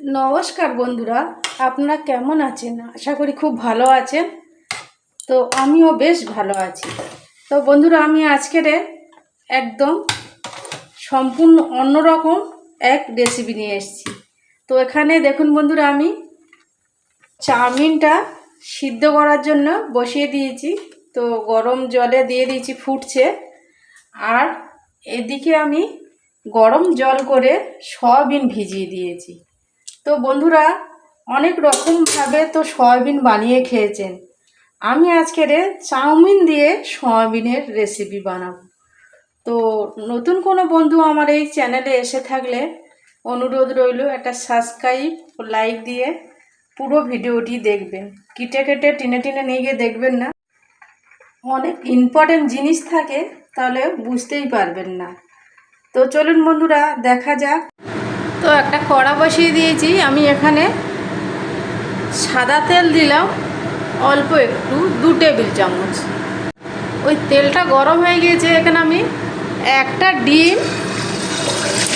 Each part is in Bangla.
নমস্কার বন্ধুরা, আপনারা কেমন আছেন? আশা করি খুব ভালো আছেন। তো আমিও বেশ ভালো আছি। তো বন্ধুরা, আমি আজকের একদম সম্পূর্ণ অন্যরকম এক রেসিপি নিয়ে এসেছি। তো এখানে দেখুন বন্ধুরা, আমি চাউমিনটা সিদ্ধ করার জন্য বসিয়ে দিয়েছি। তো গরম জলে দিয়ে দিয়েছি, ফুটছে। আর এদিকে আমি গরম জল করে সয়াবিন ভিজিয়ে দিয়েছি। তো বন্ধুরা, অনেক রকমভাবে তো সয়াবিন বানিয়ে খেয়েছেন। আমি আজকের চাউমিন দিয়ে সয়াবিনের রেসিপি বানাবো। তো নতুন কোনো বন্ধু আমার এই চ্যানেলে এসে থাকলে অনুরোধ রইল, একটা সাবস্ক্রাইব ও লাইক দিয়ে পুরো ভিডিওটি দেখবেন। কেটে কেটে, টিনে টেনে নিয়ে গিয়ে দেখবেন না। অনেক ইম্পর্টেন্ট জিনিস থাকে, তাহলে বুঝতেই পারবেন না। তো চলুন বন্ধুরা, দেখা যাক। তো একটা কড়া বসিয়ে দিয়েছি, আমি এখানে সাদা তেল দিলাম, অল্প একটু, দু টেবিল চামচ। ওই তেলটা গরম হয়ে গিয়েছে, এখানে আমি একটা ডিম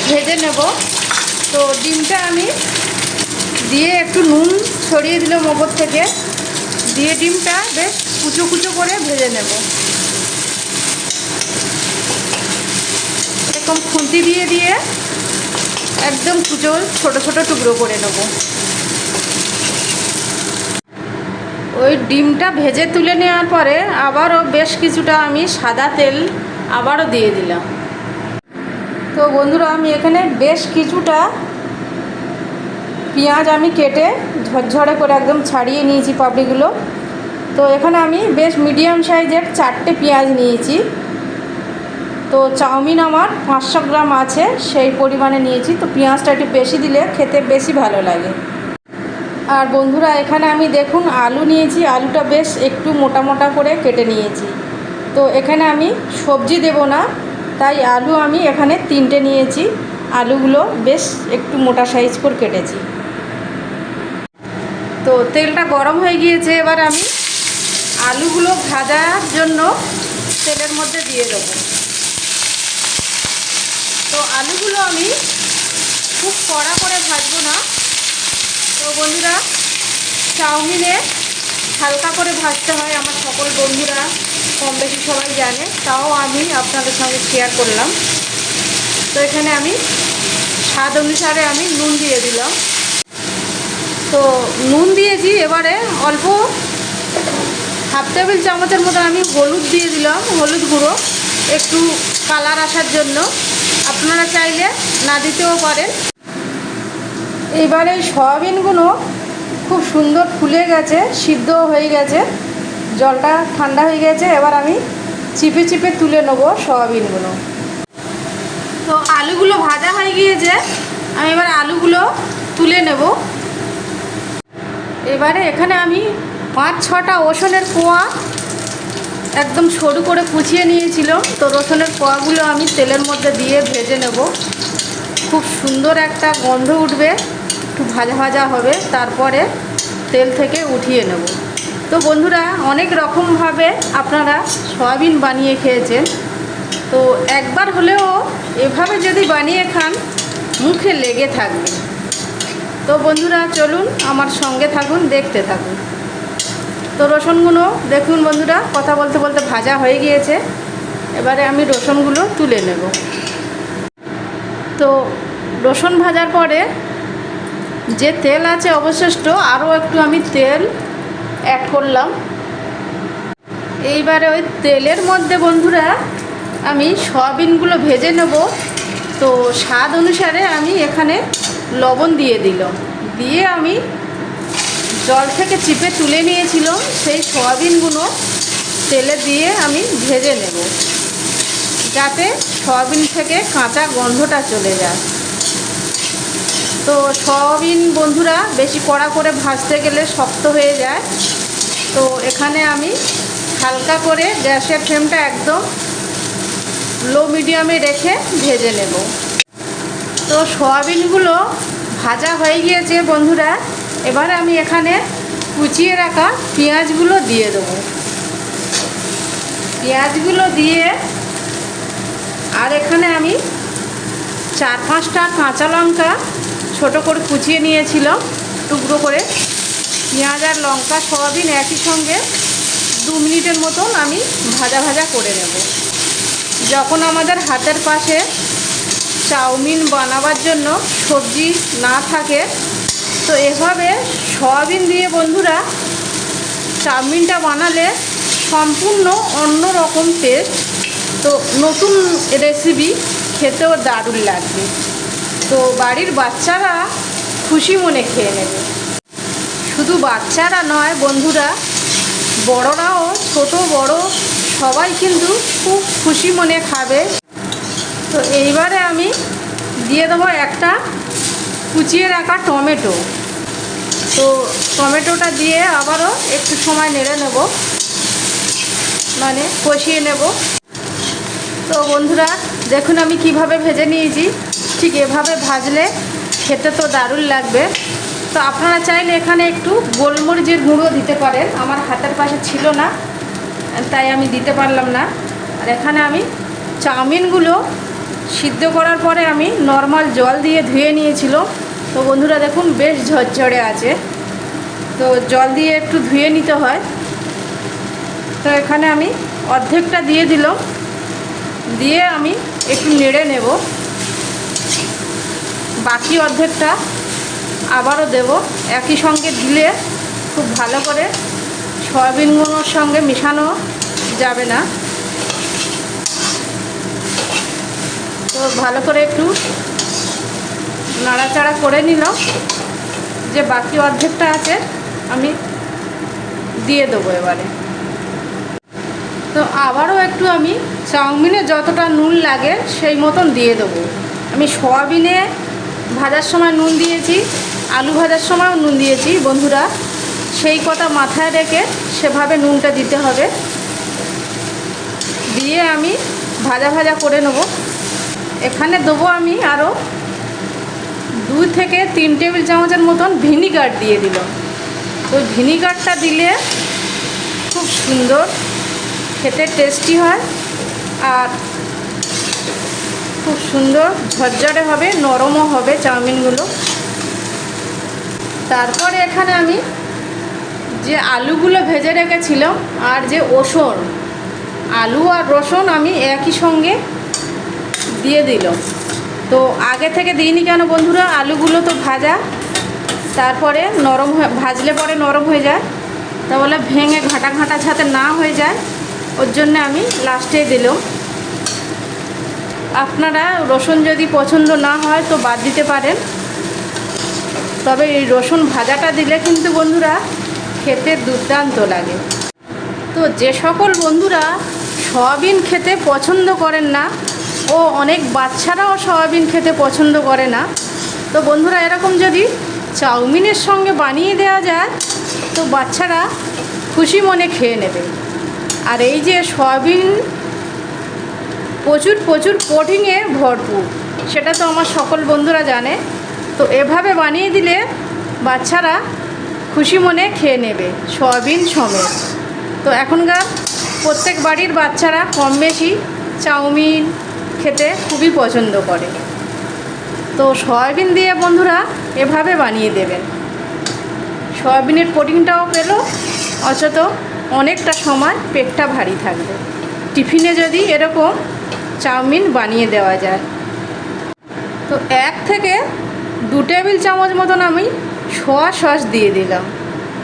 ভেজে নেব। তো ডিমটা আমি দিয়ে একটু নুন ছড়িয়ে দিলাম ওপর থেকে, দিয়ে ডিমটা বেশ কুচো কুচো করে ভেজে নেব। এরকম খুন্তি দিয়ে দিয়ে একদম কুচো ছোট ছোট টুকরো করে নেব। ওই ডিমটা ভেজে তুলে নেওয়ার পরে আবারও বেশ কিছুটা আমি সাদা তেল আবারও দিয়ে দিলাম। তো বন্ধুরা, আমি এখানে বেশ কিছুটা পেঁয়াজ আমি কেটে ঝরঝরে করে একদম ছাড়িয়ে নিয়েছি পাপড়িগুলো। তো এখানে আমি বেশ মিডিয়াম সাইজের চারটে পেঁয়াজ নিয়েছি। তো চাউমিন আমার পাঁচশো গ্রাম আছে, সেই পরিমাণে নিয়েছি। তো পেঁয়াজটা একটু বেশি দিলে খেতে বেশি ভালো লাগে। আর বন্ধুরা, এখানে আমি দেখুন আলু নিয়েছি, আলুটা বেশ একটু মোটা মোটা করে কেটে নিয়েছি। তো এখানে আমি সবজি দেব না, তাই আলু আমি এখানে তিনটে নিয়েছি। আলুগুলো বেশ একটু মোটা সাইজ করে কেটেছি। তো তেলটা গরম হয়ে গিয়েছে, এবার আমি আলুগুলো ভাজার জন্য তেলের মধ্যে দিয়ে দেবো। তো আলুগুলো আমি খুব কড়া করে ভাজবো না। তো বন্ধুরা, চাউমিনে হালকা করে ভাজতে হয় আমার সকল বন্ধুরা কম বেশি সবাই জানে, তাও আমি আপনাদের সঙ্গে শেয়ার করলাম। তো এখানে আমি স্বাদ অনুসারে আমি নুন দিয়ে দিলাম। তো নুন দিয়েছি, এবারে অল্প হাফ টেবিল চামচের মতো আমি হলুদ দিয়ে দিলাম, হলুদ গুঁড়ো, একটু কালার আসার জন্য। আপনারা চাইলে না দিতেও পারেন। এবারে সয়াবিনগুলো খুব সুন্দর ফুলে গেছে সিদ্ধ হয়ে গেছে। জলটা ঠান্ডা হয়ে গেছে, এবার আমি চিপে চিপে তুলে নেব সয়াবিনগুলো। তো আলুগুলো ভাজা হয়ে গিয়েছে, আমি এবার আলুগুলো তুলে নেব। এবারে এখানে আমি পাঁচ ছটা ওষনের কোয়া একদম সরু করে কুচিয়ে নিয়েছিলাম তো রসুনের কোয়াগুলো আমি তেলের মধ্যে দিয়ে ভেজে নেব। খুব সুন্দর একটা গন্ধ উঠবে, একটু ভাজা ভাজা হবে, তারপরে তেল থেকে উঠিয়ে নেব। তো বন্ধুরা, অনেক রকমভাবে আপনারা সয়াবিন বানিয়ে খেয়েছেন। তো একবার হলেও এভাবে যদি বানিয়ে খান, মুখে লেগে থাকবে। তো বন্ধুরা, চলুন আমার সঙ্গে থাকুন, দেখতে থাকুন। তো রসুনগুলো দেখুন বন্ধুরা, কথা বলতে বলতে ভাজা হয়ে গিয়েছে। এবারে আমি রসুনগুলো তুলে নেব। তো রসুন ভাজার পরে যে তেল আছে অবশিষ্ট, আরও একটু আমি তেল অ্যাড করলাম। এইবারে ওই তেলের মধ্যে বন্ধুরা, আমি সয়াবিনগুলো ভেজে নেব। তো স্বাদ অনুসারে আমি এখানে লবণ দিয়ে দিলাম। দিয়ে আমি জল থেকে চিপে তুলে নিয়েছিলাম সেই সয়াবিনগুলো তেলে দিয়ে আমি ভেজে নেব, যাতে সয়াবিন থেকে কাঁচা গন্ধটা চলে যায়। তো সয়াবিন বন্ধুরা, বেশি কড়া করে ভাজতে গেলে শক্ত হয়ে যায়। তো এখানে আমি হালকা করে গ্যাসের ফ্লেমটা একদম লো মিডিয়ামে রেখে ভেজে নেব। তো সয়াবিনগুলো ভাজা হয়ে গিয়েছে বন্ধুরা এবার আমি এখানে কুচিয়ে রাখা পেঁয়াজগুলো দিয়ে দেবো। পেঁয়াজগুলো দিয়ে আর এখানে আমি চার পাঁচটা কাঁচা লঙ্কা ছোট করে কুচিয়ে নিয়েছিল টুকরো করে। পেঁয়াজ আর লঙ্কা সয়াবিন একই সঙ্গে দু মিনিটের মতন আমি ভাজা ভাজা করে নেব। যখন আমাদের হাতের পাশে চাউমিন বানাবার জন্য সবজি না থাকে তো এভাবে সয়াবিন দিয়ে বন্ধুরা চাউমিনটা বানালে সম্পূর্ণ অন্য রকম টেস্ট তো নতুন রেসিপি খেতেও দারুণ লাগবে। তো বাড়ির বাচ্চারা খুশি মনে খেয়ে নেবে। শুধু বাচ্চারা নয় বন্ধুরা, বড়রাও, ছোট, বড়, সবাই কিন্তু খুব খুশি মনে খাবে। তো এইবারে আমি দিয়ে দেবো একটা কুচিয়ে রাখা টমেটো। তো টমেটোটা দিয়ে আবারও একটু সময় নেড়ে নেব। মানে কষিয়ে নেব। তো বন্ধুরা, দেখুন আমি কীভাবে ভেজে নিয়েছি। ঠিক এভাবে ভাজলে খেতে তো দারুণ লাগবে। তো আপনারা চাইলে এখানে একটু গোলমরিচের গুঁড়ো দিতে পারেন। আমার হাতের পাশে ছিল না, তাই আমি দিতে পারলাম না। আর এখানে আমি চাউমিনগুলো সিদ্ধ করার পরে আমি নর্মাল জল দিয়ে ধুয়ে নিয়েছিল তো বন্ধুরা দেখুন, বেশ ঝরঝরে আছে। তো জল দিয়ে একটু ধুয়ে নিতে হয়। তো এখানে আমি অর্ধেকটা দিয়ে দিলাম। দিয়ে আমি একটু নেড়ে নেব। বাকি অর্ধেকটা আবারও দেব। একই সঙ্গে দিলে খুব ভালো করে সয়াবিনগুলোর সঙ্গে মেশানো যাবে না। তো ভালো করে একটু নাড়াচাড়া করে নিলাম। যে বাকি অর্ধেকটা আছে, আমি দিয়ে দেবো এবারে। তো আবারও একটু আমি চাউমিনে যতটা নুন লাগে, সেই মতন দিয়ে দেবো। আমি সয়াবিনে ভাজার সময় নুন দিয়েছি, আলু ভাজার সময়ও নুন দিয়েছি, বন্ধুরা। সেই কথা মাথায় রেখে সেভাবে নুনটা দিতে হবে। দিয়ে আমি ভাজা ভাজা করে নেব। এখানে দেবো আমি আরও দুই থেকে তিন টেবিল চামচের মতন ভিনিগার দিয়ে দিলাম তো ভিনিগারটা দিলে খুব সুন্দর, খেতে টেস্টি হয় আর খুব সুন্দর ঝরঝরে হবে, নরমও হবে চাউমিনগুলো। তারপরে এখানে আমি যে আলুগুলো ভেজে রেখেছিলাম আর যে রসুন আলু আর রসুন আমি একই সঙ্গে দিয়ে দিলাম। তো আগে থেকে দিইনি কেন বন্ধুরা? আলুগুলো তো ভাজা। তারপরে নরম ভাজলে পরে নরম হয়ে যায়। তাহলে ভেঙে ঘাটা ঘাটা ছাতে না হয়ে যায়, ওর জন্য আমি লাস্টে দিলাম। আপনারা রসুন যদি পছন্দ না হয় তো বাদ দিতে পারেন। তবে এই রসুন ভাজাটা দিলে কিন্তু বন্ধুরা খেতে দুর্দান্ত লাগে। তো যে সকল বন্ধুরা সয়াবিন খেতে পছন্দ করেন না ও অনেক বাচ্চারাও সয়াবিন খেতে পছন্দ করে না। তো বন্ধুরা, এরকম যদি চাউমিনের সঙ্গে বানিয়ে দেওয়া যায়, তো বাচ্চারা খুশি মনে খেয়ে নেবে। আর এই যে সয়াবিন প্রচুর প্রচুর প্রোটিনে ভরপুর, সেটা তো আমার সকল বন্ধুরা জানে। তো এভাবে বানিয়ে দিলে বাচ্চারা খুশি মনে খেয়ে নেবে, সয়াবিন সমেত। তো এখনকার প্রত্যেক বাড়ির বাচ্চারা কম বেশি চাউমিন খেতে খুবই পছন্দ করে। তো সয়াবিন দিয়ে বন্ধুরা এভাবে বানিয়ে দেবেন। সয়াবিনের প্রোটিনটাও পেল, অথচ অনেকটা সময় পেটটা ভারী থাকবে। টিফিনে যদি এরকম চাউমিন বানিয়ে দেওয়া যায়। তো এক থেকে দু টেবিল চামচ মতন আমি সোয়া সস দিয়ে দিলাম।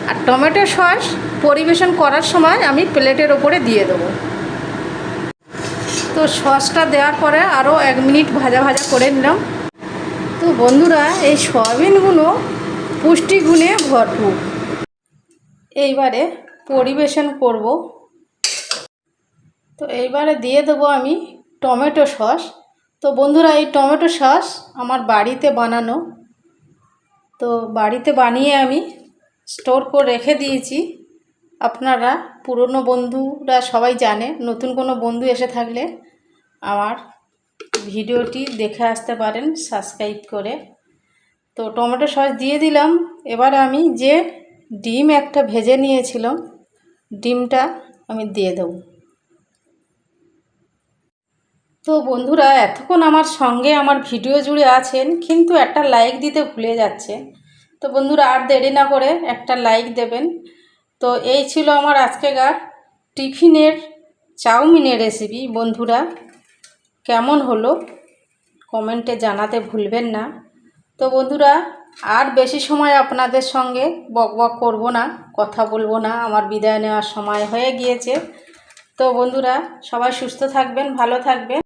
আর টমেটো সস পরিবেশন করার সময় আমি প্লেটের ওপরে দিয়ে দেবো। তো সসটা দেওয়ার পরে আরও এক মিনিট ভাজা ভাজা করে নিলাম। তো বন্ধুরা, এই সয়াবিনগুলো পুষ্টিগুণে ভরপুর। এইবারে পরিবেশন করব। তো এইবারে দিয়ে দেবো আমি টমেটো সস। তো বন্ধুরা, এই টমেটো সস আমার বাড়িতে বানানো। তো বাড়িতে বানিয়ে আমি স্টোর করে রেখে দিয়েছি। আপনারা পুরনো বন্ধুরা সবাই জানে, নতুন কোনো বন্ধু এসে থাকলে আমার ভিডিওটি দেখে আসতে পারেন সাবস্ক্রাইব করে। তো টমেটো সস দিয়ে দিলাম, এবার আমি যে ডিম একটা ভেজে নিয়েছিলাম, ডিমটা আমি দিয়ে দেবো। তো বন্ধুরা, এতক্ষণ আমার সঙ্গে আমার ভিডিও জুড়ে আছেন, কিন্তু একটা লাইক দিতে ভুলে যাচ্ছে। তো বন্ধুরা, আর দেরি না করে একটা লাইক দেবেন। তো এই ছিল আমার আজকেকার টিফিনের চাউমিনের রেসিপি বন্ধুরা, কেমন হলো? কমেন্টে জানাতে ভুলবেন না। তো বন্ধুরা, আর বেশি সময় আপনাদের সঙ্গে বক বক করব না, কথা বলব না, আমার বিদায় নেওয়ার সময় হয়ে গিয়েছে। তো বন্ধুরা, সবাই সুস্থ থাকবেন, ভালো থাকবেন।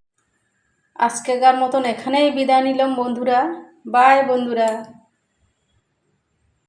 আজকেকার মতন এখানেই বিদায় নিলাম বন্ধুরা। বাই বন্ধুরা।